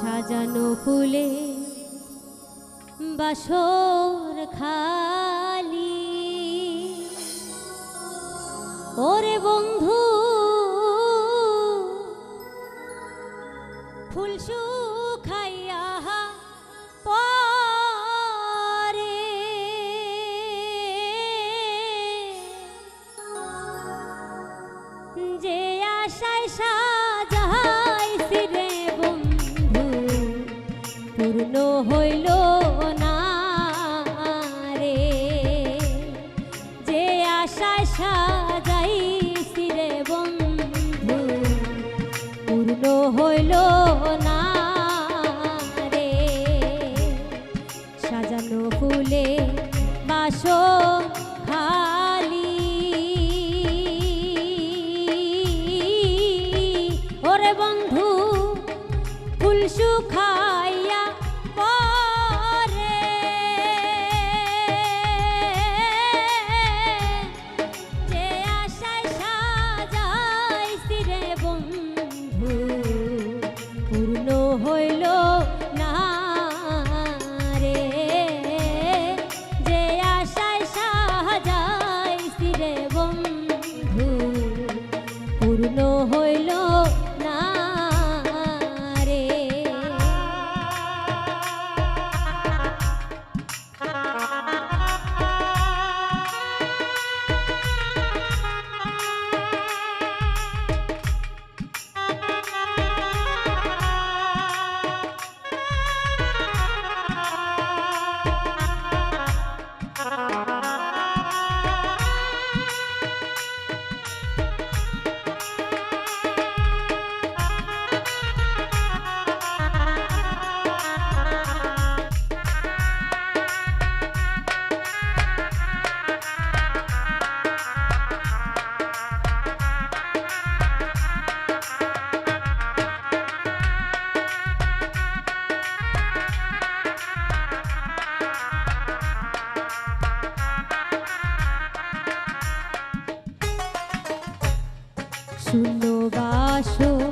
সাজানো ফুলে বাসর খালি। ওরে বন্ধু ফুলসু খাইয়া পরে। যে আশায় সুন্দর বাসো।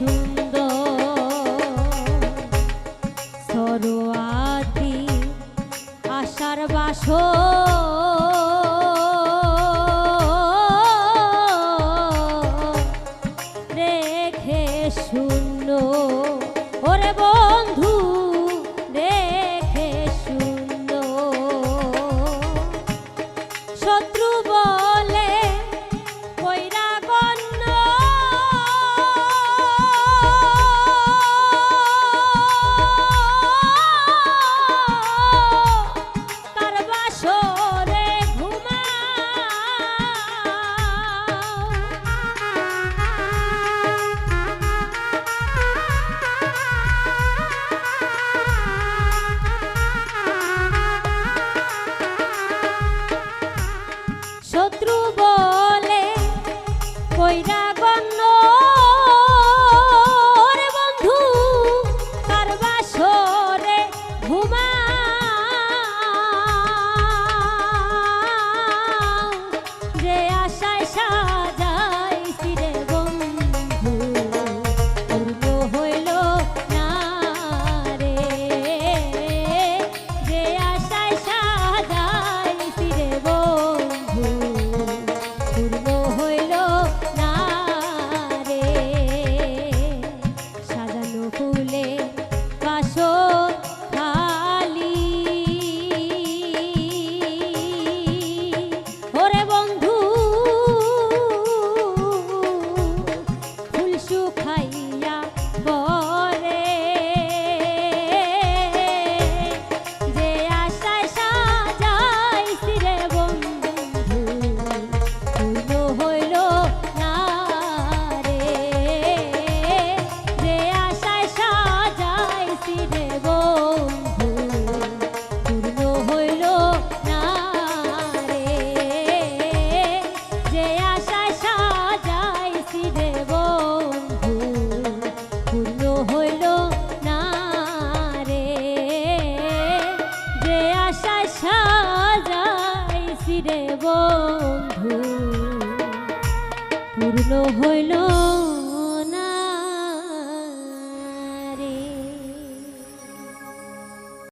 azul.